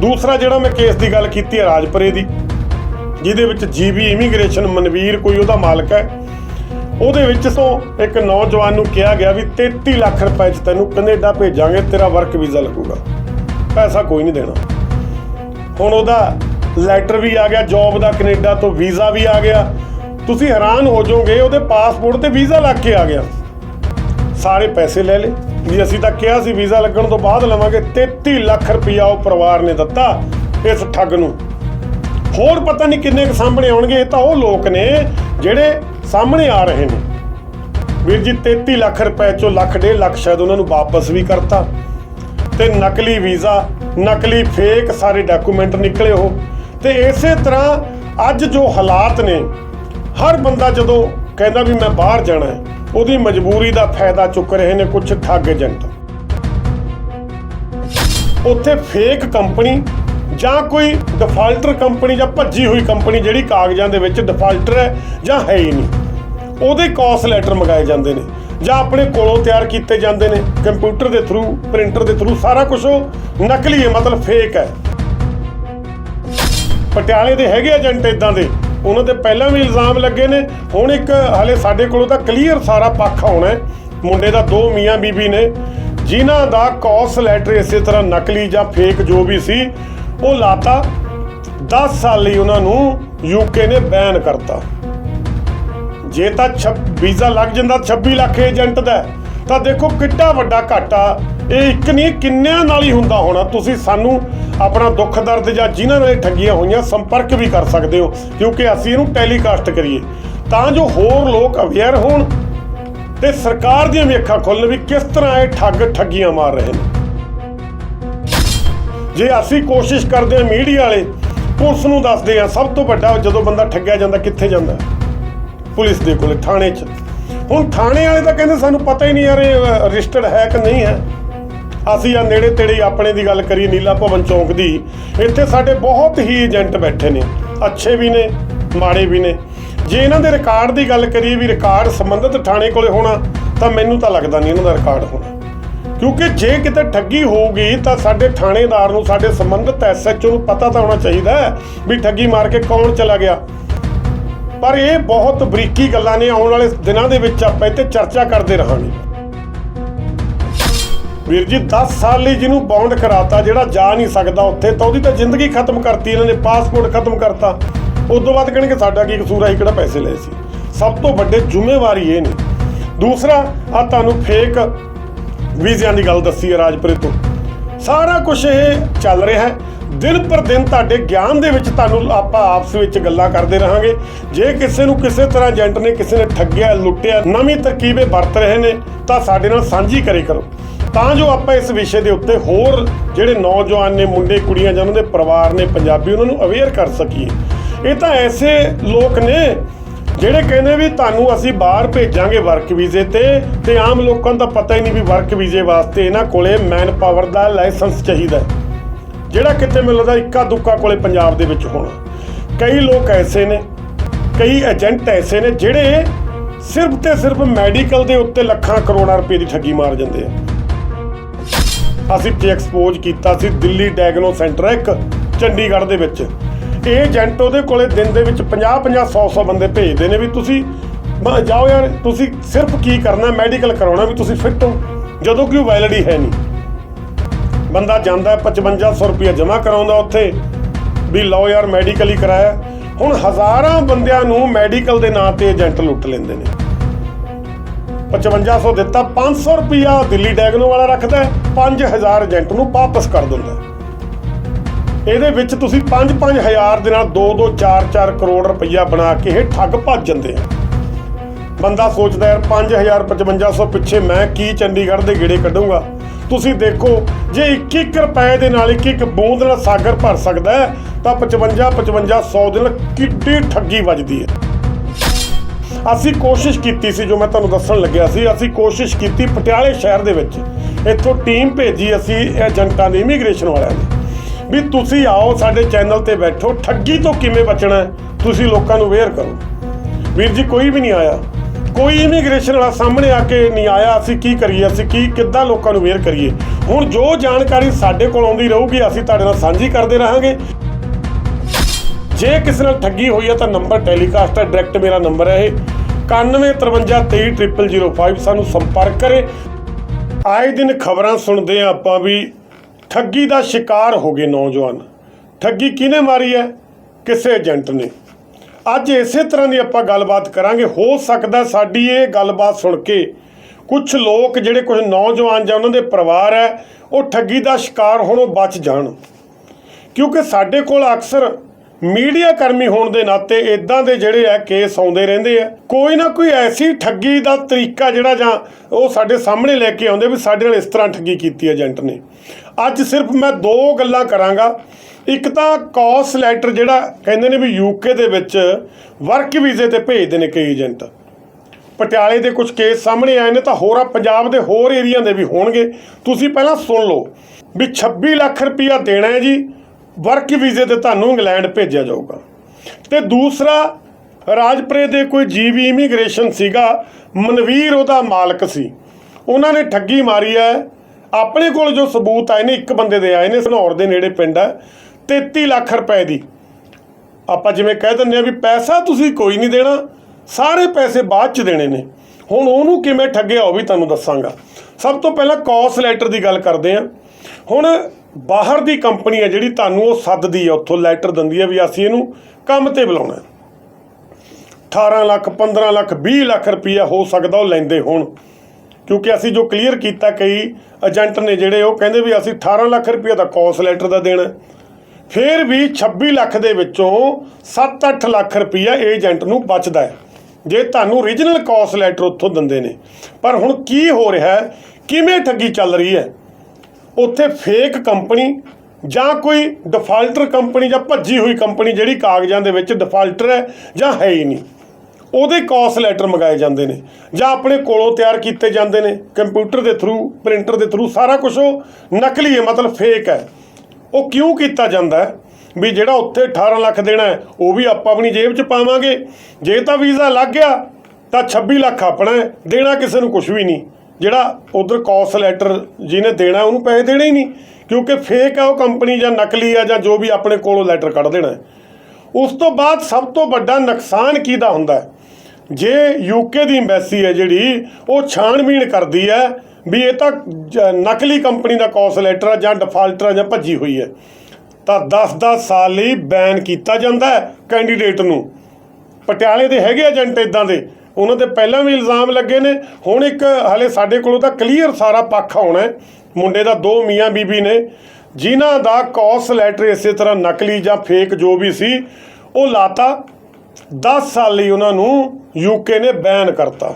ਦੂਸਰਾ ਜਿਹੜਾ ਮੈਂ ਕੇਸ ਦੀ ਗੱਲ ਕੀਤੀ ਹੈ ਰਾਜਪੁਰੇ ਦੀ, ਜਿਹਦੇ ਵਿੱਚ ਜੀਬੀ ਇਮੀਗ੍ਰੇਸ਼ਨ ਮਨਵੀਰ ਕੋਈ ਉਹਦਾ ਮਾਲਕ ਹੈ, ਉਹਦੇ ਵਿੱਚ ਤੋਂ ਇੱਕ ਨੌਜਵਾਨ ਨੂੰ ਕਿਹਾ ਗਿਆ ਵੀ 33 ਲੱਖ ਰੁਪਏ ਚ ਤੈਨੂੰ ਕੈਨੇਡਾ ਭੇਜਾਂਗੇ, ਤੇਰਾ ਵਰਕ ਵੀਜ਼ਾ ਲੱਗੂਗਾ। ਪੈਸਾ ਕੋਈ ਨਹੀਂ ਦੇਣਾ। ਹੁਣ ਉਹਦਾ ਲੈਟਰ ਵੀ ਆ ਗਿਆ ਜੌਬ ਦਾ ਕੈਨੇਡਾ ਤੋਂ ਵੀਜ਼ਾ ਵੀ ਆ ਗਿਆ। ਤੁਸੀਂ ਹੈਰਾਨ ਹੋ ਜਾਓਗੇ, ਉਹਦੇ ਪਾਸਪੋਰਟ ਤੇ ਵੀਜ਼ਾ ਲੱਗ ਕੇ ਆ ਗਿਆ। ਸਾਰੇ ਪੈਸੇ ਲੈ ਲਏ। ਵੀ ਅਸੀਂ ਤਾਂ ਕਿਹਾ ਸੀ ਵੀਜ਼ਾ ਲੱਗਣ ਤੋਂ ਬਾਅਦ ਲਵਾਂਗੇ। 33 ਲੱਖ ਰੁਪਇਆ ਉਹ ਪਰਿਵਾਰ ਨੇ ਦਿੱਤਾ ਇਸ ਠੱਗ ਨੂੰ। ਹੋਰ ਪਤਾ ਨਹੀਂ ਕਿੰਨੇ ਕੁ ਸਾਹਮਣੇ ਆਉਣਗੇ, ਇਹ ਤਾਂ ਉਹ ਲੋਕ ਨੇ ਜਿਹੜੇ ਸਾਹਮਣੇ ਆ ਰਹੇ ਨੇ। ਵੀਰ ਜੀ 33 ਲੱਖ ਰੁਪਏ ਚੋਂ ਲੱਖ ਡੇਢ ਲੱਖ ਸ਼ਾਇਦ ਉਹਨਾਂ ਨੂੰ ਵਾਪਸ ਵੀ ਕਰਤਾ। ਤੇ ਨਕਲੀ ਵੀਜ਼ਾ, ਨਕਲੀ ਫੇਕ ਸਾਰੇ ਡਾਕੂਮੈਂਟ ਨਿਕਲੇ ਉਹ। ਤੇ ਇਸੇ ਤਰ੍ਹਾਂ ਅੱਜ ਜੋ ਹਾਲਾਤ ਨੇ, ਹਰ ਬੰਦਾ ਜਦੋਂ ਕਹਿੰਦਾ ਵੀ ਮੈਂ ਬਾਹਰ ਜਾਣਾ ਹੈ ਉਹਦੀ ਮਜਬੂਰੀ ਦਾ ਫਾਇਦਾ ਚੁੱਕ ਰਹੇ ਨੇ ਕੁਝ ਠੱਗ ਏਜੰਟ ਉੱਥੇ ਫੇਕ ਕੰਪਨੀ ਜਾਂ ਕੋਈ ਡਿਫਾਲਟਰ ਕੰਪਨੀ ਜਾਂ ਭੱਜੀ ਹੋਈ ਕੰਪਨੀ ਜਿਹੜੀ ਕਾਗਜ਼ਾਂ ਦੇ ਵਿੱਚ ਡਿਫਾਲਟਰ ਹੈ ਜਾਂ ਹੈ ਹੀ ਨਹੀਂ। ਉਹਦੇ ਕੌਸ ਲੈਟਰ ਮੰਗਾਏ ਜਾਂਦੇ ਨੇ ਜਾਂ ਆਪਣੇ ਕੋਲੋਂ ਤਿਆਰ ਕੀਤੇ ਜਾਂਦੇ ਨੇ। ਕੰਪਿਊਟਰ ਦੇ ਥਰੂ ਪ੍ਰਿੰਟਰ ਦੇ ਥਰੂ ਸਾਰਾ ਕੁਝ ਉਹ ਨਕਲੀ ਹੈ, ਮਤਲਬ ਫੇਕ ਹੈ। ਪਟਿਆਲੇ ਦੇ ਹੈਗੇ ਏਜੰਟ ਇਦਾਂ ਦੇ। ਉਹਨਾਂ ਤੇ ਪਹਿਲਾਂ ਵੀ ਇਲਜ਼ਾਮ ਲੱਗੇ ਨੇ। ਹੁਣ ਇੱਕ ਹਲੇ ਸਾਡੇ ਕੋਲੋਂ ਤਾਂ ਕਲੀਅਰ ਸਾਰਾ ਪੱਖ ਆਉਣਾ ਹੈ। ਮੁੰਡੇ ਦਾ ਦੋ ਮੀਆਂ ਬੀਬੀ ਨੇ। ਜਿਨ੍ਹਾਂ ਦਾ ਕੌਸ ਲੈਟਰ ਇਸੇ ਤਰ੍ਹਾਂ ਨਕਲੀ ਜਾਂ ਫੇਕ ਜੋ ਵੀ ਸੀ, ਉਹ ਲਾਤਾ। 10 ਸਾਲ ਲਈ ਉਹਨਾਂ ਨੂੰ ਯੂਕੇ ਨੇ ਬੈਨ ਕਰਤਾ। ਜੇ ਤਾਂ ਛ- ਵੀਜ਼ਾ ਲੱਗ ਜਾਂਦਾ 26 ਲੱਖ ਏਜੰਟ ਦਾ ਤਾਂ ਦੇਖੋ ਕਿੱਡਾ ਵੱਡਾ ਘਾਟਾ। ਇਹ ਇੱਕ ਨਹੀਂ, ਕਿੰਨਿਆਂ ਨਾਲ ਹੀ ਹੁੰਦਾ ਹੋਣਾ। ਤੁਸੀਂ ਸਾਨੂੰ ਆਪਣਾ ਦੁੱਖ ਦਰਦ ਜਾਂ ਜਿਨ੍ਹਾਂ ਨਾਲ ਠੱਗੀਆਂ ਹੋਈਆਂ ਸੰਪਰਕ ਵੀ ਕਰ ਸਕਦੇ ਹੋ, ਕਿਉਂਕਿ ਅਸੀਂ ਇਹਨੂੰ ਟੈਲੀਕਾਸਟ ਕਰੀਏ। ਤਾਂ ਜੋ ਹੋਰ ਲੋਕ ਅਵੇਅਰ ਹੋਣ ਤੇ ਸਰਕਾਰ ਦੀਆਂ ਵੀ ਅੱਖਾਂ ਖੁੱਲਣ ਵੀ ਕਿਸ ਤਰ੍ਹਾਂ ਇਹ ਠੱਗ ਠੱਗੀਆਂ ਮਾਰ ਰਹੇ ਨੇ। ਜੇ ਅਸੀਂ ਕੋਸ਼ਿਸ਼ ਕਰਦੇ ਹਾਂ ਮੀਡੀਆ ਵਾਲੇ, ਪੁਲਿਸ ਨੂੰ ਦੱਸਦੇ ਆ ਸਭ ਤੋਂ ਵੱਡਾ ਜਦੋਂ ਬੰਦਾ ਠੱਗਿਆ ਜਾਂਦਾ, ਕਿੱਥੇ ਜਾਂਦਾ? ਪੁਲਿਸ ਦੇ ਕੋਲੇ, ਥਾਣੇ 'ਚ। ਹੁਣ ਥਾਣੇ ਵਾਲੇ ਤਾਂ ਕਹਿੰਦੇ ਸਾਨੂੰ ਪਤਾ ਹੀ ਨਹੀਂ ਯਾਰ ਇਹ ਰਜਿਸਟਰਡ ਹੈ ਕਿ ਨਹੀਂ ਹੈ। ਅਸੀਂ ਆ ਨੇੜੇ ਤੇੜੇ ਆਪਣੇ ਦੀ ਗੱਲ ਕਰੀਏ, ਨੀਲਾ ਭਵਨ ਚੌਂਕ ਦੀ। ਇੱਥੇ ਸਾਡੇ ਬਹੁਤ ਹੀ ਏਜੰਟ ਬੈਠੇ ਨੇ। ਅੱਛੇ ਵੀ ਨੇ, ਮਾੜੇ ਵੀ ਨੇ। ਜੇ ਇਹਨਾਂ ਦੇ ਰਿਕਾਰਡ ਦੀ ਗੱਲ ਕਰੀਏ ਵੀ ਰਿਕਾਰਡ ਸੰਬੰਧਿਤ ਥਾਣੇ ਕੋਲੇ ਹੋਣਾ, ਤਾਂ ਮੈਨੂੰ ਤਾਂ ਲੱਗਦਾ ਨਹੀਂ ਇਹਨਾਂ ਦਾ ਰਿਕਾਰਡ ਹੋਣਾ। ਕਿਉਂਕਿ ਜੇ ਕਿਤੇ ਠੱਗੀ ਹੋਊਗੀ, ਤਾਂ ਸਾਡੇ ਥਾਣੇਦਾਰ ਨੂੰ, ਸਾਡੇ ਸੰਬੰਧਿਤ ਐਸਐਚਓ ਨੂੰ ਪਤਾ ਤਾਂ ਹੋਣਾ ਚਾਹੀਦਾ ਹੈ ਵੀ ਠੱਗੀ ਮਾਰ ਕੇ ਕੌਣ ਚਲਾ ਗਿਆ। ਪਰ ਇਹ ਬਹੁਤ ਬਰੀਕੀ ਗੱਲਾਂ ਨੇ, ਆਉਣ ਵਾਲੇ ਦਿਨਾਂ ਦੇ ਵਿੱਚ ਆਪਾਂ ਇੱਥੇ ਚਰਚਾ ਕਰਦੇ ਰਹਾਂਗੇ। ਵੀਰ ਜੀ 10 ਸਾਲ ਲਈ ਜਿਹਨੂੰ ਬੌਂਡ ਕਰਾਤਾ, ਜਿਹੜਾ ਜਾ ਨਹੀਂ ਸਕਦਾ ਉੱਥੇ, ਤਾਂ ਉਹਦੀ ਤਾਂ ਜ਼ਿੰਦਗੀ ਖਤਮ ਕਰਤੀ, ਇਹਨਾਂ ਨੇ ਪਾਸਪੋਰਟ ਖਤਮ ਕਰਤਾ। ਉਸ ਤੋਂ ਬਾਅਦ ਕਹਿਣਗੇ ਸਾਡਾ ਕੀ ਕਸੂਰ ਹੈ ਕਿਹੜਾ ਪੈਸੇ ਲਏ ਸੀ। ਸਭ ਤੋਂ ਵੱਡੇ ਜ਼ਿੰਮੇਵਾਰੀ ਇਹ ਨੇ। ਦੂਸਰਾ ਆ ਤੁਹਾਨੂੰ ਫੇਕ ਵੀਜ਼ਿਆਂ ਦੀ ਗੱਲ ਦੱਸੀ ਹੈ ਰਾਜਪੁਰੇ ਤੋਂ। ਸਾਰਾ ਕੁਝ ਇਹ ਚੱਲ ਰਿਹਾ ਹੈ। ਦਿਨ ਪਰ ਦਿਨ ਤੁਹਾਡੇ ਗਿਆਨ ਦੇ ਵਿੱਚ ਤੁਹਾਨੂੰ ਆਪਾਂ ਆਪਸ ਵਿੱਚ ਗੱਲਾਂ ਕਰਦੇ ਰਹਾਂਗੇ। ਜੇ ਕਿਸੇ ਨੂੰ ਕਿਸੇ ਤਰ੍ਹਾਂ ਏਜੰਟ ਨੇ ਕਿਸੇ ਨੇ ਠੱਗਿਆ, ਲੁੱਟਿਆ, ਨਵੀਂ ਤਰਕੀਬੇ ਵਰਤ ਰਹੇ ਨੇ, ਤਾਂ ਸਾਡੇ ਨਾਲ ਸਾਂਝੀ ਕਰੇ ਕਰੋ। ਤਾਂ ਜੋ ਆਪਾਂ ਇਸ ਵਿਸ਼ੇ ਦੇ ਉੱਤੇ ਹੋਰ ਜਿਹੜੇ ਨੌਜਵਾਨ ਨੇ, ਮੁੰਡੇ, ਕੁੜੀਆਂ, ਜਾਂ ਉਹਨਾਂ ਦੇ ਪਰਿਵਾਰ ਨੇ, ਪੰਜਾਬੀ, ਉਹਨਾਂ ਨੂੰ ਅਵੇਅਰ ਕਰ ਸਕੀਏ। ਇਹ ਤਾਂ ਐਸੇ ਲੋਕ ਨੇ ਜਿਹੜੇ ਕਹਿੰਦੇ ਵੀ ਤੁਹਾਨੂੰ ਅਸੀਂ ਬਾਹਰ ਭੇਜਾਂਗੇ ਵਰਕ ਵੀਜ਼ੇ ਤੇ ਤੇ ਆਮ ਲੋਕਾਂ ਨੂੰ ਤਾਂ ਪਤਾ ਹੀ ਨਹੀਂ ਵੀ ਵਰਕ ਵੀਜ਼ੇ ਵਾਸਤੇ ਇਹਨਾਂ ਕੋਲੇ ਮੈਨ ਪਾਵਰ ਦਾ ਲਾਇਸੈਂਸ ਚਾਹੀਦਾ ਹੈ। ਜਿਹੜਾ ਕਿਤੇ ਮੈਨੂੰ ਲੱਗਦਾ ਇੱਕਾ ਦੁੱਕਾ ਕੋਲੇ ਪੰਜਾਬ ਦੇ ਵਿੱਚ ਹੋਣਾ। ਕਈ ਲੋਕ ਐਸੇ ਨੇ, ਕਈ ਏਜੰਟ ਐਸੇ ਨੇ ਜਿਹੜੇ ਸਿਰਫ ਤੇ ਸਿਰਫ ਮੈਡੀਕਲ ਦੇ ਉੱਤੇ ਲੱਖਾਂ ਕਰੋੜਾਂ ਰੁਪਏ ਦੀ ਠੱਗੀ ਮਾਰ ਜਾਂਦੇ ਆ। ਅਸੀਂ ਤੇ ਐਕਸਪੋਜ਼ ਕੀਤਾ ਸੀ ਦਿੱਲੀ ਡਾਇਗਨੋ ਸੈਂਟਰ ਹੈ ਇੱਕ, ਚੰਡੀਗੜ੍ਹ ਦੇ ਵਿੱਚ। ਇਹ ਏਜੰਟ ਉਹਦੇ ਕੋਲੇ ਦਿਨ ਦੇ ਵਿੱਚ 50 50 100 100 ਬੰਦੇ ਭੇਜਦੇ ਨੇ ਵੀ ਤੁਸੀਂ ਜਾਓ ਯਾਰ, ਤੁਸੀਂ ਸਿਰਫ ਕੀ ਕਰਨਾ, ਮੈਡੀਕਲ ਕਰਾਉਣਾ ਵੀ ਤੁਸੀਂ ਫਿੱਟ ਹੋ, ਜਦੋਂ ਕਿ ਉਹ ਵੈਲਿਡ ਹੀ ਹੈ ਨਹੀਂ। ਬੰਦਾ ਜਾਂਦਾ ਹੈ, 5500 ਰੁਪਏ ਜਮ੍ਹਾਂ ਕਰਾਉਂਦਾ ਉੱਥੇ। ਵੀ ਲਓ ਯਾਰ ਮੈਡੀਕਲ ਹੀ ਕਰਾਇਆ। ਹੁਣ ਹਜ਼ਾਰਾਂ ਬੰਦਿਆਂ ਨੂੰ ਮੈਡੀਕਲ ਦੇ ਨਾਂ ਤੇ ਏਜੰਟ ਲੁੱਟ ਲੈਂਦੇ ਨੇ। 5500 ਦਿੱਤਾ 500 ਰੁਪਿਆ ਦਿੱਲੀ ਡੈਗਨੋ ਵਾਲਾ ਰੱਖਦਾ ਹੈ, 5000 ਏਜੰਟ ਨੂੰ ਵਾਪਸ ਕਰ ਦਿੰਦਾ ਇਹਦੇ ਵਿੱਚ ਤੁਸੀਂ 5-5000 ਦੇ ਨਾਲ 2-2 4-4 ਕਰੋੜ ਰੁਪਈਆ ਬਣਾ ਕੇ ਇਹ ਠੱਗ ਭੱਜ ਜਾਂਦੇ ਆ। ਬੰਦਾ ਸੋਚਦਾ ਯਾਰ 5000 5500 ਪਿੱਛੇ ਮੈਂ ਕੀ ਚੰਡੀਗੜ੍ਹ ਦੇ ਗੇੜੇ ਕੱਢੂੰਗਾ। ਤੁਸੀਂ ਦੇਖੋ, ਜੇ 1-1 ਰੁਪਏ ਦੇ ਨਾਲ ਇੱਕ ਇੱਕ ਬੂੰਦ ਨਾਲ ਸਾਗਰ ਭਰ ਸਕਦਾ ਤਾਂ 55 5500 ਦੇ ਦਿਨ ਕਿੱਡੀ ਠੱਗੀ ਵੱਜਦੀ ਹੈ। ਅਸੀਂ ਕੋਸ਼ਿਸ਼ ਕੀਤੀ ਸੀ, ਜੋ ਮੈਂ ਤੁਹਾਨੂੰ ਦੱਸਣ ਲੱਗਿਆ ਸੀ, ਅਸੀਂ ਕੋਸ਼ਿਸ਼ ਕੀਤੀ ਪਟਿਆਲੇ ਸ਼ਹਿਰ ਦੇ ਵਿੱਚ। ਇੱਥੋਂ ਟੀਮ ਭੇਜੀ ਅਸੀਂ ਏਜੰਟਾਂ ਦੀ, ਇਮੀਗ੍ਰੇਸ਼ਨ ਵਾਲਿਆਂ ਦੀ। ਵੀ ਤੁਸੀਂ ਆਓ, ਸਾਡੇ ਚੈਨਲ ਤੇ ਬੈਠੋ, ਠੱਗੀ ਤੋਂ ਕਿਵੇਂ ਬਚਣਾ ਤੁਸੀਂ ਲੋਕਾਂ ਨੂੰ ਅਵੇਅਰ ਕਰੋ। ਵੀਰ ਜੀ, ਕੋਈ ਵੀ ਨਹੀਂ ਆਇਆ। ਕੋਈ ਇਮੀਗ੍ਰੇਸ਼ਨ ਵਾਲਾ ਸਾਹਮਣੇ ਆ ਕੇ ਨਹੀਂ ਆਇਆ, ਅਸੀਂ ਕੀ ਕਰੀਏ, ਅਸੀਂ ਕੀ, ਕਿੱਦਾਂ ਲੋਕਾਂ ਨੂੰ ਵੇਅਰ ਕਰੀਏ? ਹੁਣ ਜੋ ਜਾਣਕਾਰੀ ਸਾਡੇ ਕੋਲ ਆਉਂਦੀ ਰਹੂਗੀ, ਅਸੀਂ ਤੁਹਾਡੇ ਨਾਲ ਸਾਂਝੀ ਕਰਦੇ ਰਹਾਂਗੇ। ਜੇ ਕਿਸੇ ਨਾਲ ਠੱਗੀ ਹੋਈ ਹੈ ਤਾਂ ਨੰਬਰ ਟੈਲੀਕਾਸਟ ਹੈ ਡਾਇਰੈਕਟ ਮੇਰਾ ਨੰਬਰ ਹੈ ਇਹ। 9153230005 ਸਾਨੂੰ ਸੰਪਰਕ ਕਰੇ। ਆਏ ਦਿਨ ਖਬਰਾਂ ਸੁਣਦੇ ਆ ਆਪਾਂ ਵੀ ਠੱਗੀ ਦਾ ਸ਼ਿਕਾਰ ਹੋ ਗਏ ਨੌਜਵਾਨ। ਠੱਗੀ ਕਿਹਨੇ ਮਾਰੀ ਹੈ? ਕਿਸੇ ਏਜੰਟ ਨੇ। ਅੱਜ ਇਸੇ ਤਰ੍ਹਾਂ ਦੀ ਆਪਾਂ ਗੱਲਬਾਤ ਕਰਾਂਗੇ। ਹੋ ਸਕਦਾ ਸਾਡੀ ਇਹ ਗੱਲਬਾਤ ਸੁਣ ਕੇ ਕੁਝ ਲੋਕ ਜਿਹੜੇ ਕੁਝ ਨੌਜਵਾਨ ਜਾਂ ਉਹਨਾਂ ਦੇ ਪਰਿਵਾਰ ਹੈ, ਉਹ ਠੱਗੀ ਦਾ ਸ਼ਿਕਾਰ ਹੋਣੋਂ ਬਚ ਜਾਣ। ਕਿਉਂਕਿ ਸਾਡੇ ਕੋਲ ਅਕਸਰ ਮੀਡੀਆ ਕਰਮੀ ਹੋਣ ਦੇ ਨਾਤੇ ਇਦਾਂ ਦੇ ਜਿਹੜੇ ਆ ਕੇਸ ਆਉਂਦੇ ਰਹਿੰਦੇ ਆ। ਕੋਈ ਨਾ ਕੋਈ ਐਸੀ ਠੱਗੀ ਦਾ ਤਰੀਕਾ ਜਿਹੜਾ ਜਾਂ ਉਹ ਸਾਡੇ ਸਾਹਮਣੇ ਲੈ ਕੇ ਆਉਂਦੇ ਵੀ ਸਾਡੇ ਨਾਲ ਇਸ ਤਰ੍ਹਾਂ ਠੱਗੀ ਕੀਤੀ ਏਜੰਟ ਨੇ। ਅੱਜ ਸਿਰਫ ਮੈਂ ਦੋ ਗੱਲਾਂ ਕਰਾਂਗਾ। ਇੱਕ ਤਾਂ ਕੌਸ ਲੈਟਰ ਜਿਹੜਾ ਕਹਿੰਦੇ ਨੇ ਵੀ ਯੂਕੇ ਦੇ ਵਿੱਚ ਵਰਕ ਵੀਜ਼ੇ ਤੇ ਭੇਜਦੇ ਨੇ ਕਈ ਏਜੰਟ ਪਟਿਆਲੇ ਦੇ ਕੁਝ ਕੇਸ ਸਾਹਮਣੇ ਆਏ ਨੇ ਤਾਂ ਹੋਰਾਂ ਪੰਜਾਬ ਦੇ ਹੋਰ ਏਰੀਆ ਦੇ ਵੀ ਹੋਣਗੇ। ਤੁਸੀਂ ਪਹਿਲਾਂ ਸੁਣ ਲਓ ਵੀ 26 ਲੱਖ ਰੁਪਇਆ ਦੇਣਾ ਹੈ ਜੀ ਵਰਕ ਵੀਜ਼ੇ ਤੇ ਤੁਹਾਨੂੰ ਇੰਗਲੈਂਡ ਭੇਜਿਆ ਜਾਊਗਾ। ਤੇ ਦੂਸਰਾ, ਰਾਜਪੁਰੇ ਦੇ ਕੋਈ ਜੀਵੀ ਇਮੀਗ੍ਰੇਸ਼ਨ ਸੀਗਾ, ਮਨਵੀਰ ਉਹਦਾ ਮਾਲਕ ਸੀ। ਉਹਨਾਂ ਨੇ ਠੱਗੀ ਮਾਰੀ ਹੈ। ਆਪਣੇ ਕੋਲ ਜੋ ਸਬੂਤ ਆਏ ਨੇ, ਇੱਕ ਬੰਦੇ ਦੇ ਆਏ ਨੇ, ਸਨੌਰ ਦੇ ਨੇੜੇ ਪਿੰਡ ਹੈ। 33 ਲੱਖ ਰੁਪਏ ਦੀ। ਆਪਾਂ ਜਿਵੇਂ ਕਹਿ ਦਿੰਦੇ ਆ ਵੀ ਪੈਸਾ ਤੁਸੀਂ ਕੋਈ ਨਹੀਂ ਦੇਣਾ, ਸਾਰੇ ਪੈਸੇ ਬਾਅਦ ਚ ਦੇਣੇ ਨੇ। ਹੁਣ ਉਹਨੂੰ ਕਿਵੇਂ ਠੱਗਿਆ ਉਹ ਵੀ ਤੁਹਾਨੂੰ ਦੱਸਾਂਗਾ। ਸਭ ਤੋਂ ਪਹਿਲਾਂ ਕੌਸ ਲੈਟਰ ਦੀ ਗੱਲ ਕਰਦੇ ਆ ਹੁਣ ਬਾਹਰ ਦੀ ਕੰਪਨੀ ਹੈ ਜਿਹੜੀ ਤੁਹਾਨੂੰ ਉਹ ਸੱਦਦੀ ਹੈ, ਉੱਥੋਂ ਲੈਟਰ ਦਿੰਦੀ ਹੈ ਵੀ ਅਸੀਂ ਇਹਨੂੰ ਕੰਮ ਤੇ ਬੁਲਾਉਣਾ ਹੈ। 18 ਲੱਖ 15 ਲੱਖ 20 ਲੱਖ ਰੁਪਈਆ ਹੋ ਸਕਦਾ ਉਹ ਲੈਂਦੇ ਹੋਣ। ਕਿਉਂਕਿ ਅਸੀਂ ਜੋ ਕਲੀਅਰ ਕੀਤਾ ਕਈ ਏਜੰਟ ਨੇ ਜਿਹੜੇ ਉਹ ਕਹਿੰਦੇ ਵੀ ਅਸੀਂ 18 ਲੱਖ ਰੁਪਈਆ ਦਾ ਕੌਸ ਲੈਟਰ ਦਾ ਦੇਣਾ ਫਿਰ ਵੀ 26 ਲੱਖ ਦੇ ਵਿੱਚੋਂ 7-8 ਲੱਖ ਰੁਪਈਆ ਏਜੰਟ ਨੂੰ ਬਚਦਾ ਹੈ। ਜੇ ਤੁਹਾਨੂੰ ਓਰੀਜਨਲ ਕੌਸ ਲੈਟਰ ਉੱਥੋਂ ਦਿੰਦੇ ਨੇ। ਪਰ ਹੁਣ ਕੀ ਹੋ ਰਿਹਾ ਹੈ? ਕਿਵੇਂ ਠੱਗੀ ਚੱਲ ਰਹੀ ਹੈ? ਉੱਥੇ ਫੇਕ ਕੰਪਨੀ ਜਾਂ ਕੋਈ ਡਿਫਾਲਟਰ ਕੰਪਨੀ ਜਾਂ ਭੱਜੀ ਹੋਈ ਕੰਪਨੀ ਜਿਹੜੀ ਕਾਗਜ਼ਾਂ ਦੇ ਵਿੱਚ ਡਿਫਾਲਟਰ ਹੈ ਜਾਂ ਹੈ ਹੀ ਨਹੀਂ। ਉਹਦੇ ਕੌਸ ਲੈਟਰ ਮੰਗਾਏ ਜਾਂਦੇ ਨੇ। ਜਾਂ ਆਪਣੇ ਕੋਲੋਂ ਤਿਆਰ ਕੀਤੇ ਜਾਂਦੇ ਨੇ। ਕੰਪਿਊਟਰ ਦੇ ਥਰੂ ਪ੍ਰਿੰਟਰ ਦੇ ਥਰੂ ਸਾਰਾ ਕੁਝ ਉਹ ਨਕਲੀ ਹੈ, ਮਤਲਬ ਫੇਕ ਹੈ। ਉਹ ਕਿਉਂ ਕੀਤਾ ਜਾਂਦਾ ਹੈ? ਵੀ ਜਿਹੜਾ ਉੱਥੇ 18 ਲੱਖ ਦੇਣਾ ਉਹ ਵੀ ਆਪਾਂ ਆਪਣੀ ਜੇਬ 'ਚ ਪਾਵਾਂਗੇ। ਜੇ ਤਾਂ ਵੀਜ਼ਾ ਲੱਗ ਗਿਆ, ਤਾਂ 26 ਲੱਖ ਆਪਣਾ ਦੇਣਾ ਕਿਸੇ ਨੂੰ ਕੁਝ ਵੀ ਨਹੀਂ। ਜਿਹੜਾ ਉਧਰ ਕੌਸ ਲੈਟਰ ਜਿਹਨੇ ਦੇਣਾ, ਉਹਨੂੰ ਪੈਸੇ ਦੇਣੇ ਹੀ ਨਹੀਂ। ਕਿਉਂਕਿ ਫੇਕ ਹੈ ਉਹ ਕੰਪਨੀ ਜਾਂ ਨਕਲੀ ਹੈ ਜਾਂ ਜੋ ਵੀ ਆਪਣੇ ਕੋਲੋਂ ਲੈਟਰ ਕੱਢ ਦੇਣਾ ਉਸ ਤੋਂ ਬਾਅਦ ਸਭ ਤੋਂ ਵੱਡਾ ਨੁਕਸਾਨ ਕਿਹਦਾ ਹੁੰਦਾ ਜੇ ਯੂਕੇ ਦੀ ਐਮਬੈਸੀ ਹੈ ਜਿਹੜੀ, ਉਹ ਛਾਣਬੀਣ ਕਰਦੀ ਹੈ ਵੀ ਇਹ ਤਾਂ ਜ- ਨਕਲੀ ਕੰਪਨੀ ਦਾ ਕੌਸ ਲੈਟਰ ਆ ਜਾਂ ਡਿਫਾਲਟਰ ਆ ਜਾਂ ਭੱਜੀ ਹੋਈ ਹੈ। ਤਾਂ 10-10 ਸਾਲ ਲਈ ਬੈਨ ਕੀਤਾ ਜਾਂਦਾ ਹੈ ਕੈਂਡੀਡੇਟ ਨੂੰ। ਪਟਿਆਲੇ ਦੇ ਹੈਗੇ ਏਜੰਟ ਇਦਾਂ ਦੇ। ਉਹਨਾਂ ਤੇ ਪਹਿਲਾਂ ਵੀ ਇਲਜ਼ਾਮ ਲੱਗੇ ਨੇ। ਹੁਣ ਇੱਕ ਹਲੇ ਸਾਡੇ ਕੋਲੋਂ ਤਾਂ ਕਲੀਅਰ ਸਾਰਾ ਪੱਖ ਆਉਣਾ ਹੈ। ਮੁੰਡੇ ਦਾ ਦੋ ਮੀਆਂ ਬੀਬੀ ਨੇ। ਜਿਨ੍ਹਾਂ ਦਾ ਕੌਸ ਲੈਟਰ ਇਸੇ ਤਰ੍ਹਾਂ ਨਕਲੀ ਜਾਂ ਫੇਕ ਜੋ ਵੀ ਸੀ, ਉਹ ਲਾਤਾ। 10 ਸਾਲ ਲਈ ਉਹਨਾਂ ਨੂੰ ਯੂਕੇ ਨੇ ਬੈਨ ਕਰਤਾ।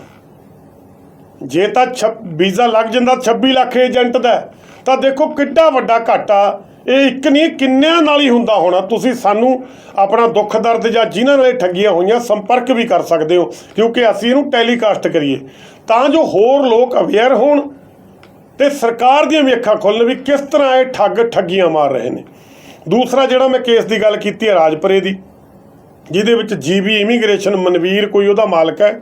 ਜੇ ਤਾਂ ਛ- ਵੀਜ਼ਾ ਲੱਗ ਜਾਂਦਾ 26 ਲੱਖ ਏਜੰਟ ਦਾ, ਤਾਂ ਦੇਖੋ ਕਿੱਡਾ ਵੱਡਾ ਘਾਟਾ। ਇਹ ਇੱਕ ਨਹੀਂ, ਕਿੰਨਿਆਂ ਨਾਲ ਹੀ ਹੁੰਦਾ ਹੋਣਾ। ਤੁਸੀਂ ਸਾਨੂੰ ਆਪਣਾ ਦੁੱਖ ਦਰਦ ਜਾਂ ਜਿਨ੍ਹਾਂ ਨਾਲ ਇਹ ਠੱਗੀਆਂ ਹੋਈਆਂ ਸੰਪਰਕ ਵੀ ਕਰ ਸਕਦੇ ਹੋ, ਕਿਉਂਕਿ ਅਸੀਂ ਇਹਨੂੰ ਟੈਲੀਕਾਸਟ ਕਰੀਏ। ਤਾਂ ਜੋ ਹੋਰ ਲੋਕ ਅਵੇਅਰ ਹੋਣ ਤੇ ਸਰਕਾਰ ਦੀਆਂ ਵੀ ਅੱਖਾਂ ਖੁੱਲਣ ਵੀ ਕਿਸ ਤਰ੍ਹਾਂ ਇਹ ਠੱਗ ਠੱਗੀਆਂ ਮਾਰ ਰਹੇ ਨੇ। ਦੂਸਰਾ ਜਿਹੜਾ ਮੈਂ ਕੇਸ ਦੀ ਗੱਲ ਕੀਤੀ ਹੈ ਰਾਜਪੁਰੇ ਦੀ, ਜਿਹਦੇ ਵਿੱਚ ਜੀਬੀ ਇਮੀਗ੍ਰੇਸ਼ਨ ਮਨਵੀਰ ਕੋਈ ਉਹਦਾ ਮਾਲਕ ਹੈ।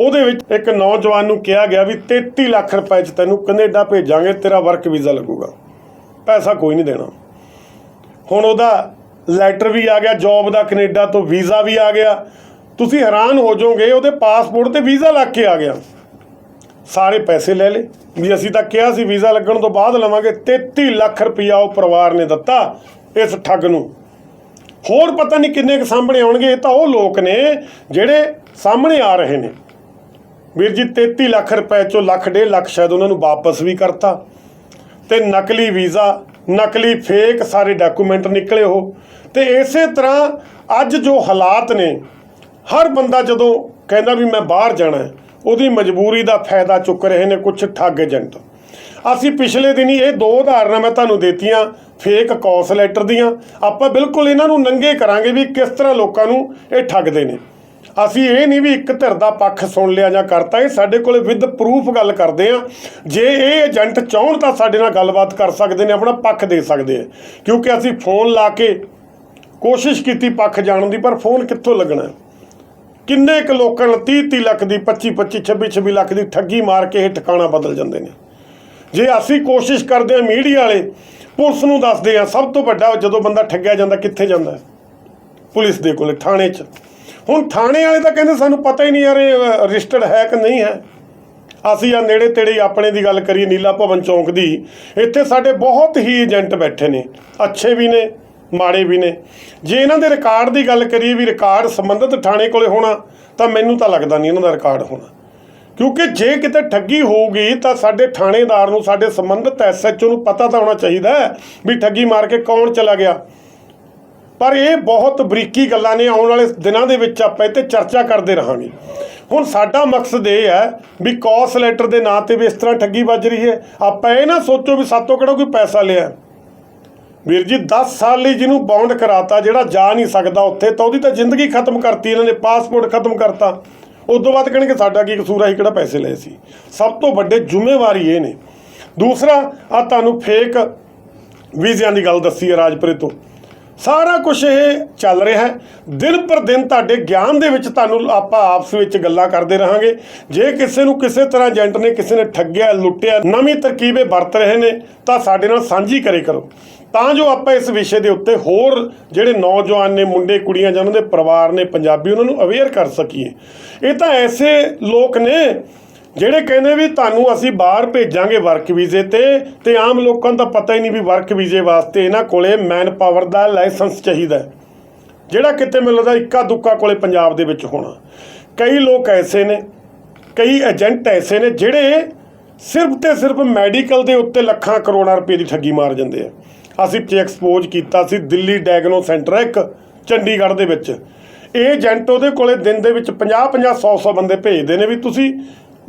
ਉਹਦੇ ਵਿੱਚ ਇੱਕ ਨੌਜਵਾਨ ਨੂੰ ਕਿਹਾ ਗਿਆ ਵੀ 33 ਲੱਖ ਰੁਪਏ 'ਚ ਤੈਨੂੰ ਕੈਨੇਡਾ ਭੇਜਾਂਗੇ, ਤੇਰਾ ਵਰਕ ਵੀਜ਼ਾ ਲੱਗੂਗਾ। ਪੈਸਾ ਕੋਈ ਨਹੀਂ ਦੇਣਾ। ਹੁਣ ਉਹਦਾ ਲੈਟਰ ਵੀ ਆ ਗਿਆ ਜੌਬ ਦਾ ਕੈਨੇਡਾ ਤੋਂ ਵੀਜ਼ਾ ਵੀ ਆ ਗਿਆ। ਤੁਸੀਂ ਹੈਰਾਨ ਹੋ ਜਾਓਗੇ, ਉਹਦੇ ਪਾਸਪੋਰਟ ਤੇ ਵੀਜ਼ਾ ਲੱਗ ਕੇ ਆ ਗਿਆ। ਸਾਰੇ ਪੈਸੇ ਲੈ ਲਏ। ਵੀ ਅਸੀਂ ਤਾਂ ਕਿਹਾ ਸੀ ਵੀਜ਼ਾ ਲੱਗਣ ਤੋਂ ਬਾਅਦ ਲਵਾਂਗੇ 33 ਲੱਖ ਰੁਪਇਆ ਉਹ ਪਰਿਵਾਰ ਨੇ ਦਿੱਤਾ ਇਸ ਠੱਗ ਨੂੰ। ਹੋਰ ਪਤਾ ਨਹੀਂ ਕਿੰਨੇ ਕੁ ਸਾਹਮਣੇ ਆਉਣਗੇ, ਇਹ ਤਾਂ ਉਹ ਲੋਕ ਨੇ ਜਿਹੜੇ ਸਾਹਮਣੇ ਆ ਰਹੇ ਨੇ। ਵੀਰ ਜੀ 33 ਲੱਖ ਰੁਪਏ ਚੋਂ ਲੱਖ ਡੇਢ ਲੱਖ ਸ਼ਾਇਦ ਉਹਨਾਂ ਨੂੰ ਵਾਪਸ ਵੀ ਕਰਤਾ। ਤੇ ਨਕਲੀ ਵੀਜ਼ਾ, ਨਕਲੀ ਫੇਕ ਸਾਰੇ ਡਾਕੂਮੈਂਟ ਨਿਕਲੇ ਉਹ। ਤੇ ਇਸੇ ਤਰ੍ਹਾਂ ਅੱਜ ਜੋ ਹਾਲਾਤ ਨੇ, ਹਰ ਬੰਦਾ ਜਦੋਂ ਕਹਿੰਦਾ ਵੀ ਮੈਂ ਬਾਹਰ ਜਾਣਾ ਹੈ, ਉਹਦੀ ਮਜਬੂਰੀ ਦਾ ਫਾਇਦਾ ਚੁੱਕ ਰਹੇ ਨੇ ਕੁਝ ਠੱਗ ਏਜੰਟ। ਅਸੀਂ ਪਿਛਲੇ ਦਿਨੀ ਇਹ ਦੋ ਉਦਾਹਰਨਾਂ ਮੈਂ ਤੁਹਾਨੂੰ ਦਿੱਤੀਆਂ, ਫੇਕ ਕੌਸ ਲੈਟਰ ਦੀਆਂ। ਆਪਾਂ ਬਿਲਕੁਲ ਇਹਨਾਂ ਨੂੰ ਨੰਗੇ ਕਰਾਂਗੇ ਵੀ ਕਿਸ ਤਰ੍ਹਾਂ ਲੋਕਾਂ ਨੂੰ ਇਹ ਠੱਗਦੇ ਨੇ। ਅਸੀਂ ਇਹ ਨਹੀਂ ਵੀ ਇੱਕ ਧਿਰ ਦਾ ਪੱਖ ਸੁਣ ਲਿਆ ਜਾਂ ਕਰਤਾ, ਇਹ ਸਾਡੇ ਕੋਲੇ ਵਿਦ ਪ੍ਰੂਫ ਗੱਲ ਕਰਦੇ ਆ। ਜੇ ਇਹ ਏਜੰਟ ਚਾਹਣ ਤਾਂ ਸਾਡੇ ਨਾਲ ਗੱਲਬਾਤ ਕਰ ਸਕਦੇ ਨੇ, ਆਪਣਾ ਪੱਖ ਦੇ ਸਕਦੇ ਆ। ਕਿਉਂਕਿ ਅਸੀਂ ਫੋਨ ਲਾ ਕੇ ਕੋਸ਼ਿਸ਼ ਕੀਤੀ ਪੱਖ ਜਾਣਨ ਦੀ, ਪਰ ਫੋਨ ਕਿੱਥੋਂ ਲੱਗਣਾ? ਕਿੰਨੇ ਕੁ ਲੋਕਾਂ ਨੂੰ 30 30 ਲੱਖ ਦੀ 25 25 26 26 ਲੱਖ ਦੀ ਠੱਗੀ ਮਾਰ ਕੇ ਇਹ ਠਿਕਾਣਾ ਬਦਲ ਜਾਂਦੇ ਨੇ। ਜੇ ਅਸੀਂ ਕੋਸ਼ਿਸ਼ ਕਰਦੇ ਹਾਂ ਮੀਡੀਆ ਵਾਲੇ, ਪੁਲਿਸ ਨੂੰ ਦੱਸਦੇ ਆ, ਸਭ ਤੋਂ ਵੱਡਾ ਜਦੋਂ ਬੰਦਾ ਠੱਗਿਆ ਜਾਂਦਾ, ਕਿੱਥੇ ਜਾਂਦਾ? ਪੁਲਿਸ ਦੇ ਕੋਲੇ, ਥਾਣੇ 'ਚ। ਹੁਣ ਥਾਣੇ ਵਾਲੇ ਤਾਂ ਕਹਿੰਦੇ ਸਾਨੂੰ ਪਤਾ ਹੀ ਨਹੀਂ ਯਾਰ ਇਹ ਰਜਿਸਟਰਡ ਹੈ ਕਿ ਨਹੀਂ ਹੈ। ਅਸੀਂ ਆ ਨੇੜੇ ਤੇੜੇ ਆਪਣੇ ਦੀ ਗੱਲ ਕਰੀਏ, ਨੀਲਾ ਭਵਨ ਚੌਂਕ ਦੀ। ਇੱਥੇ ਸਾਡੇ ਬਹੁਤ ਹੀ ਏਜੰਟ ਬੈਠੇ ਨੇ। ਅੱਛੇ ਵੀ ਨੇ, ਮਾੜੇ ਵੀ ਨੇ। ਜੇ ਇਹਨਾਂ ਦੇ ਰਿਕਾਰਡ ਦੀ ਗੱਲ ਕਰੀਏ ਵੀ ਰਿਕਾਰਡ ਸੰਬੰਧਿਤ ਥਾਣੇ ਕੋਲੇ ਹੋਣਾ, ਤਾਂ ਮੈਨੂੰ ਤਾਂ ਲੱਗਦਾ ਨਹੀਂ ਇਹਨਾਂ ਦਾ ਰਿਕਾਰਡ ਹੋਣਾ। ਕਿਉਂਕਿ ਜੇ ਕਿਤੇ ਠੱਗੀ ਹੋਊਗੀ, ਤਾਂ ਸਾਡੇ ਥਾਣੇਦਾਰ ਨੂੰ, ਸਾਡੇ ਸੰਬੰਧਿਤ ਐਸਐਚਓ ਨੂੰ ਪਤਾ ਤਾਂ ਹੋਣਾ ਚਾਹੀਦਾ ਵੀ ਠੱਗੀ ਮਾਰ ਕੇ ਕੌਣ ਚਲਾ ਗਿਆ। ਪਰ ਇਹ ਬਹੁਤ ਬਰੀਕੀ ਗੱਲਾਂ ਨੇ, ਆਉਣ ਵਾਲੇ ਦਿਨਾਂ ਦੇ ਵਿੱਚ ਆਪਾਂ ਇਹ ਤੇ ਚਰਚਾ ਕਰਦੇ ਰਹਾਂਗੇ। ਹੁਣ ਸਾਡਾ ਮਕਸਦ ਇਹ ਹੈ ਵੀ ਕੌਸ ਲੈਟਰ ਦੇ ਨਾਂ ਤੇ ਵੀ ਇਸ ਤਰ੍ਹਾਂ ਠੱਗੀ ਵੱਜ ਰਹੀ ਹੈ। ਆਪਾਂ ਇਹ ਨਾ ਸੋਚੋ ਵੀ ਸਾਤੋਂ ਕਿਹੜਾ ਕੋਈ ਪੈਸਾ ਲਿਆ। ਵੀਰ ਜੀ 10 ਸਾਲ ਲਈ ਜਿਹਨੂੰ ਬੌਂਡ ਕਰਾਤਾ, ਜਿਹੜਾ ਜਾ ਨਹੀਂ ਸਕਦਾ ਉੱਥੇ, ਤਾਂ ਉਹਦੀ ਤਾਂ ਜ਼ਿੰਦਗੀ ਖਤਮ ਕਰਤੀ, ਇਹਨਾਂ ਨੇ ਪਾਸਪੋਰਟ ਖਤਮ ਕਰਤਾ। ਉਸ ਤੋਂ ਬਾਅਦ ਕਹਿਣਗੇ ਸਾਡਾ ਕੀ ਕਸੂਰ ਆ, ਅਸੀਂ ਕਿਹੜਾ ਪੈਸੇ ਲਏ ਸੀ। ਸਭ ਤੋਂ ਵੱਡੇ ਜ਼ਿੰਮੇਵਾਰੀ ਇਹ ਨੇ। ਦੂਸਰਾ ਆ ਤੁਹਾਨੂੰ ਫੇਕ ਵੀਜ਼ਿਆਂ ਦੀ ਗੱਲ ਦੱਸੀ ਹੈ ਰਾਜਪੁਰੇ ਤੋਂ। ਸਾਰਾ ਕੁਝ ਇਹ ਚੱਲ ਰਿਹਾ ਹੈ। ਦਿਨ ਪਰ ਦਿਨ ਤੁਹਾਡੇ ਗਿਆਨ ਦੇ ਵਿੱਚ ਤੁਹਾਨੂੰ ਆਪਾਂ ਆਪਸ ਵਿੱਚ ਗੱਲਾਂ ਕਰਦੇ ਰਹਾਂਗੇ। ਜੇ ਕਿਸੇ ਨੂੰ ਕਿਸੇ ਤਰ੍ਹਾਂ ਏਜੰਟ ਨੇ ਕਿਸੇ ਨੇ ਠੱਗਿਆ, ਲੁੱਟਿਆ, ਨਵੀਂ ਤਰਕੀਬੇ ਵਰਤ ਰਹੇ ਨੇ, ਤਾਂ ਸਾਡੇ ਨਾਲ ਸਾਂਝੀ ਕਰੇ ਕਰੋ। ਤਾਂ ਜੋ ਆਪਾਂ ਇਸ ਵਿਸ਼ੇ ਦੇ ਉੱਤੇ ਹੋਰ ਜਿਹੜੇ ਨੌਜਵਾਨ ਨੇ, ਮੁੰਡੇ, ਕੁੜੀਆਂ ਜਾਂ ਉਹਨਾਂ ਦੇ ਪਰਿਵਾਰ ਨੇ, ਪੰਜਾਬੀ ਉਹਨਾਂ ਨੂੰ ਅਵੇਅਰ ਕਰ ਸਕੀਏ। ਇਹ ਤਾਂ ਐਸੇ ਲੋਕ ਨੇ ਜਿਹੜੇ ਕਹਿੰਦੇ ਵੀ ਤੁਹਾਨੂੰ ਅਸੀਂ ਬਾਹਰ ਭੇਜਾਂਗੇ ਵਰਕ ਵੀਜ਼ੇ ਤੇ ਤੇ ਆਮ ਲੋਕਾਂ ਨੂੰ ਪਤਾ ਹੀ ਨਹੀਂ ਵੀ ਵਰਕ ਵੀਜ਼ੇ ਵਾਸਤੇ ਇਹਨਾਂ ਕੋਲੇ ਮੈਨ ਪਾਵਰ ਦਾ ਲਾਇਸੈਂਸ ਚਾਹੀਦਾ ਜਿਹੜਾ ਕਿਤੇ ਮੈਨੂੰ ਲੱਗਦਾ ਇੱਕਾ ਦੁੱਕਾ ਕੋਲੇ ਪੰਜਾਬ ਦੇ ਵਿੱਚ ਹੋਣਾ। ਕਈ ਲੋਕ ਐਸੇ ਨੇ, ਕਈ ਏਜੰਟ ਐਸੇ ਨੇ ਜਿਹੜੇ ਸਿਰਫ ਤੇ ਸਿਰਫ ਮੈਡੀਕਲ ਦੇ ਉੱਤੇ ਲੱਖਾਂ ਕਰੋੜਾਂ ਰੁਪਏ ਦੀ ਠੱਗੀ ਮਾਰ ਜਾਂਦੇ ਆ। ਅਸੀਂ ਐਕਸਪੋਜ਼ ਕੀਤਾ ਸੀ ਦਿੱਲੀ ਡਾਇਗਨੋ ਸੈਂਟਰ ਇੱਕ, ਚੰਡੀਗੜ੍ਹ ਦੇ ਵਿੱਚ। ਇਹ ਏਜੰਟ ਉਹਦੇ ਕੋਲੇ ਦਿਨ ਦੇ ਵਿੱਚ 50 50 100 100 ਬੰਦੇ ਭੇਜਦੇ ਨੇ ਵੀ ਤੁਸੀਂ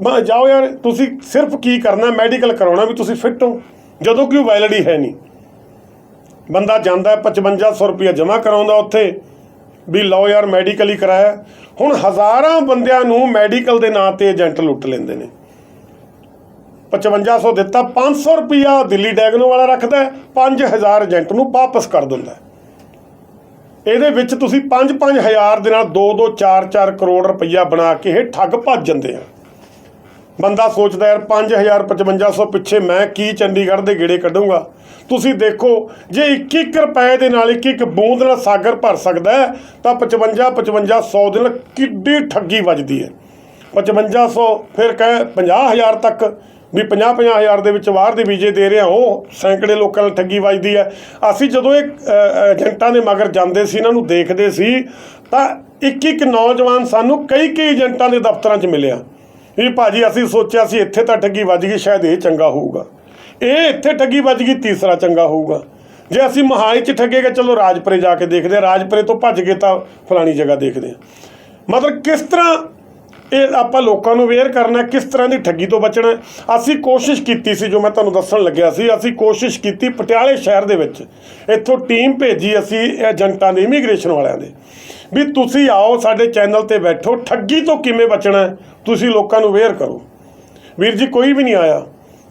ਮੈਂ ਜਾਓ ਯਾਰ ਤੁਸੀਂ ਸਿਰਫ ਕੀ ਕਰਨਾ ਮੈਡੀਕਲ ਕਰਾਉਣਾ ਵੀ ਤੁਸੀਂ ਫਿੱਟ ਹੋ। ਜਦੋਂ ਕਿ ਉਹ ਵੈਲਿਡ ਹੈ ਨਹੀਂ। ਬੰਦਾ ਜਾਂਦਾ ਹੈ 5500 ਰੁਪਇਆ ਜਮ੍ਹਾਂ ਕਰਾਉਂਦਾ ਉੱਥੇ ਵੀ ਲਓ ਯਾਰ ਮੈਡੀਕਲ ਹੀ ਕਰਾਇਆ। ਹੁਣ ਹਜ਼ਾਰਾਂ ਬੰਦਿਆਂ ਨੂੰ ਮੈਡੀਕਲ ਦੇ ਨਾਂ ਤੇ ਏਜੰਟ ਲੁੱਟ ਲੈਂਦੇ ਨੇ। 5500 ਦਿੱਤਾ 500 ਰੁਪਇਆ ਦਿੱਲੀ ਡੈਗਨੋ ਵਾਲਾ ਰੱਖਦਾ ਹੈ, 5000 ਏਜੰਟ ਨੂੰ ਵਾਪਸ ਕਰ ਦਿੰਦਾ ਇਹਦੇ ਵਿੱਚ ਤੁਸੀਂ 5-5000 ਦੇ ਨਾਲ 2-2 4-4 ਕਰੋੜ ਰੁਪਈਆ ਬਣਾ ਕੇ ਇਹ ਠੱਗ ਭੱਜ ਜਾਂਦੇ ਆ। ਬੰਦਾ ਸੋਚਦਾ ਯਾਰ 5000 5500 ਪਿੱਛੇ ਮੈਂ ਕੀ ਚੰਡੀਗੜ੍ਹ ਦੇ ਗੇੜੇ ਕੱਢੂੰਗਾ? ਤੁਸੀਂ ਦੇਖੋ, ਜੇ 1-1 ਰੁਪਏ ਦੇ ਨਾਲ ਇੱਕ ਇੱਕ ਬੂੰਦ ਨਾਲ ਸਾਗਰ ਭਰ ਸਕਦਾ ਤਾਂ 55 5500 ਦੇ ਨਾਲ ਕਿੱਡੀ ਠੱਗੀ ਵੱਜਦੀ ਹੈ। 5500 ਫਿਰ ਕਹੇ 50000 ਤੱਕ, ਵੀ 50 50000 ਦੇ ਵਿੱਚ ਬਾਹਰ ਦੇ ਵੀਜ਼ੇ ਦੇ ਰਿਹਾ ਉਹ ਸੈਂਕੜੇ ਲੋਕਾਂ ਨਾਲ ਠੱਗੀ ਵੱਜਦੀ ਹੈ। ਅਸੀਂ ਜਦੋਂ ਇਹ ਏਜੰਟਾਂ ਦੇ ਮਗਰ ਜਾਂਦੇ ਸੀ, ਇਹਨਾਂ ਨੂੰ ਦੇਖਦੇ ਸੀ, ਤਾਂ ਇੱਕ ਇੱਕ ਨੌਜਵਾਨ ਸਾਨੂੰ ਕਈ ਕਈ ਏਜੰਟਾਂ ਦੇ ਦਫ਼ਤਰਾਂ 'ਚ ਮਿਲਿਆ। ਵੀ ਭਾਜੀ ਅਸੀਂ ਸੋਚਿਆ ਸੀ ਇੱਥੇ ਤਾਂ ਠੱਗੀ ਵੱਜ ਗਈ, ਸ਼ਾਇਦ ਇਹ ਚੰਗਾ ਹੋਊਗਾ। ਇਹ ਇੱਥੇ ਠੱਗੀ ਵੱਜ ਗਈ, ਤੀਸਰਾ ਚੰਗਾ ਹੋਊਗਾ। ਜੇ ਅਸੀਂ ਮਹਾਲੀ 'ਚ ਠੱਗੇ ਠੱਗੇਗਾ ਚਲੋ ਰਾਜਪੁਰੇ ਜਾ ਕੇ ਦੇਖਦੇ ਹਾਂ। ਰਾਜਪੁਰੇ ਤੋਂ ਭੱਜ ਗਏ ਤਾਂ ਫਲਾਣੀ ਜਗ੍ਹਾ ਦੇਖਦੇ ਹਾਂ। ਮਤਲਬ ਕਿਸ ਤਰ੍ਹਾਂ ਇਹ ਆਪਾਂ ਲੋਕਾਂ ਨੂੰ ਅਵੇਅਰ ਕਰਨਾ ਕਿਸ ਤਰ੍ਹਾਂ ਦੀ ਠੱਗੀ ਤੋਂ ਬਚਣਾ ਅਸੀਂ ਕੋਸ਼ਿਸ਼ ਕੀਤੀ ਸੀ, ਜੋ ਮੈਂ ਤੁਹਾਨੂੰ ਦੱਸਣ ਲੱਗਿਆ ਸੀ, ਅਸੀਂ ਕੋਸ਼ਿਸ਼ ਕੀਤੀ ਪਟਿਆਲੇ ਸ਼ਹਿਰ ਦੇ ਵਿੱਚ। ਇੱਥੋਂ ਟੀਮ ਭੇਜੀ ਅਸੀਂ ਏਜੰਟਾਂ ਦੇ ਇਮੀਗ੍ਰੇਸ਼ਨ ਵਾਲਿਆਂ ਦੇ। ਵੀ ਤੁਸੀਂ ਆਓ, ਸਾਡੇ ਚੈਨਲ ਤੇ ਬੈਠੋ, ਠੱਗੀ ਤੋਂ ਕਿਵੇਂ ਬਚਣਾ ਤੁਸੀਂ ਲੋਕਾਂ ਨੂੰ ਅਵੇਅਰ ਕਰੋ। ਵੀਰ ਜੀ, ਕੋਈ ਵੀ ਨਹੀਂ ਆਇਆ।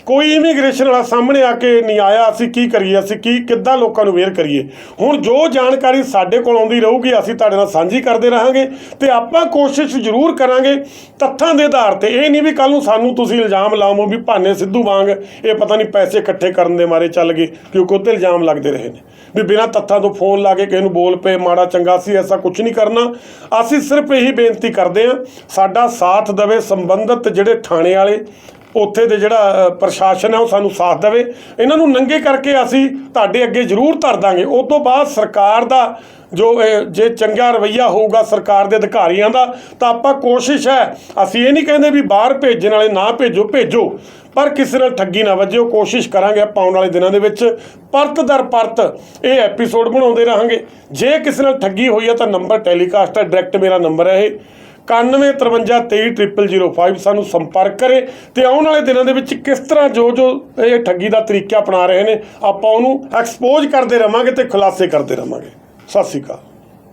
ਕੋਈ ਇਮੀਗ੍ਰੇਸ਼ਨ ਵਾਲਾ ਸਾਹਮਣੇ ਆ ਕੇ ਨਹੀਂ ਆਇਆ, ਅਸੀਂ ਕੀ ਕਰੀਏ, ਅਸੀਂ ਕੀ, ਕਿੱਦਾਂ ਲੋਕਾਂ ਨੂੰ ਅਵੇਅਰ ਕਰੀਏ? ਹੁਣ ਜੋ ਜਾਣਕਾਰੀ ਸਾਡੇ ਕੋਲ ਆਉਂਦੀ ਰਹੂਗੀ, ਅਸੀਂ ਤੁਹਾਡੇ ਨਾਲ ਸਾਂਝੀ ਕਰਦੇ ਰਹਾਂਗੇ ਤੇ ਆਪਾਂ ਕੋਸ਼ਿਸ਼ ਜ਼ਰੂਰ ਕਰਾਂਗੇ ਤੱਥਾਂ ਦੇ ਆਧਾਰ ਤੇ। ਇਹ ਨਹੀਂ ਵੀ ਕੱਲ ਨੂੰ ਸਾਨੂੰ ਤੁਸੀਂ ਇਲਜ਼ਾਮ ਲਾਵੋ ਵੀ ਭਾਨੇ ਸਿੱਧੂ ਵਾਂਗ ਇਹ ਪਤਾ ਨਹੀਂ ਪੈਸੇ ਇਕੱਠੇ ਕਰਨ ਦੇ ਮਾਰੇ ਚੱਲ ਗਏ ਕਿਉਂਕਿ ਉੱਤੇ ਇਲਜ਼ਾਮ ਲੱਗਦੇ ਰਹੇ ਨੇ। ਵੀ ਬਿਨਾਂ ਤੱਥਾਂ ਤੋਂ ਫੋਨ ਲਾ ਕੇ ਕਿਸੇ ਨੂੰ ਬੋਲ ਪਏ, ਮਾੜਾ ਚੰਗਾ ਸੀ, ਐਸਾ ਕੁਝ ਨਹੀਂ ਕਰਨਾ। ਅਸੀਂ ਸਿਰਫ ਇਹੀ ਬੇਨਤੀ ਕਰਦੇ ਹਾਂ, ਸਾਡਾ ਸਾਥ ਦੇਵੇ ਸੰਬੰਧਿਤ ਜਿਹੜੇ ਥਾਣੇ ਵਾਲੇ ਉੱਥੇ ਦੇ ਜਿਹੜਾ ਪ੍ਰਸ਼ਾਸਨ ਹੈ, ਉਹ ਸਾਨੂੰ ਸਾਥ ਦੇਵੇ। ਇਹਨਾਂ ਨੂੰ ਨੰਗੇ ਕਰਕੇ ਅਸੀਂ ਤੁਹਾਡੇ ਅੱਗੇ ਜ਼ਰੂਰ ਧਰ ਦਾਂਗੇ। ਉਸ ਤੋਂ ਬਾਅਦ ਸਰਕਾਰ ਦਾ ਜੋ ਜੇ ਚੰਗਾ ਰਵੱਈਆ ਹੋਊਗਾ ਸਰਕਾਰ ਦੇ ਅਧਿਕਾਰੀਆਂ ਦਾ, ਤਾਂ ਆਪਾਂ ਕੋਸ਼ਿਸ਼ ਹੈ, ਅਸੀਂ ਇਹ ਨਹੀਂ ਕਹਿੰਦੇ ਵੀ ਬਾਹਰ ਭੇਜਣ ਵਾਲੇ ਨਾ ਭੇਜੋ ਭੇਜੋ। ਪਰ ਕਿਸੇ ਨਾਲ ਠੱਗੀ ਨਾ ਵੱਜਿਓ, ਕੋਸ਼ਿਸ਼ ਕਰਾਂਗੇ ਆਪਾਂ ਆਉਣ ਵਾਲੇ ਦਿਨਾਂ ਦੇ ਵਿੱਚ ਪਰਤ ਦਰ ਪਰਤ ਇਹ ਐਪੀਸੋਡ ਬਣਾਉਂਦੇ ਰਹਾਂਗੇ। ਜੇ ਕਿਸੇ ਨਾਲ ਠੱਗੀ ਹੋਈ ਹੈ ਤਾਂ ਨੰਬਰ ਟੈਲੀਕਾਸਟ ਹੈ, ਡਾਇਰੈਕਟ ਮੇਰਾ ਨੰਬਰ ਹੈ ਇਹ। 9153230005 ਸਾਨੂੰ ਸੰਪਰਕ ਕਰੇ ਤੇ ਆਉਣ ਵਾਲੇ ਦਿਨਾਂ ਦੇ ਵਿੱਚ ਕਿਸ ਤਰ੍ਹਾਂ ਜੋ ਜੋ ਇਹ ਠੱਗੀ ਦਾ ਤਰੀਕਾ ਅਪਣਾ ਰਹੇ ਨੇ ਆਪਾਂ ਉਹਨੂੰ ਐਕਸਪੋਜ਼ ਕਰਦੇ ਰਵਾਂਗੇ ਤੇ ਖੁਲਾਸੇ ਕਰਦੇ ਰਵਾਂਗੇ ਸਤਿ ਸ਼੍ਰੀ ਅਕਾਲ